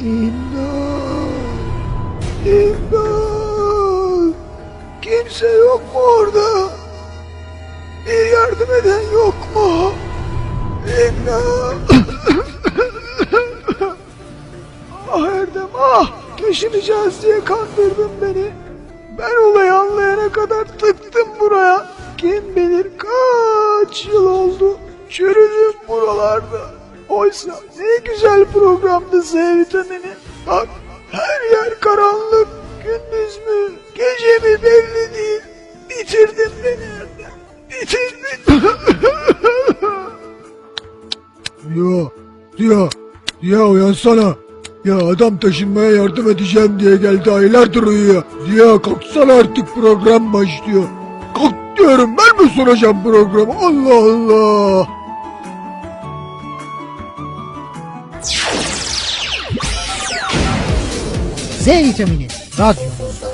İmdat! İmdat! Kimse yok mu orada? Bir yardım eden yok mu? İmdat! ah Erdem ah! Taşınacağız diye kandırdın beni. Ben olayı anlayana kadar tıktım buraya. Kim bilir kaç yıl oldu. Çürüdüm buralarda. Oysa ne güzel programdı Z vitamini. Bak her yer karanlık. Gündüz mü gece mi belli değil. Bitirdin beni. Bitirdin. ya, ya, ya uyansana. Ya adam taşınmaya yardım edeceğim diye geldi aylardır uyuyor. Ya kalksana artık program başlıyor. Kalk diyorum ben mi sunacağım programı Allah Allah. Z vitamini radyonuzda.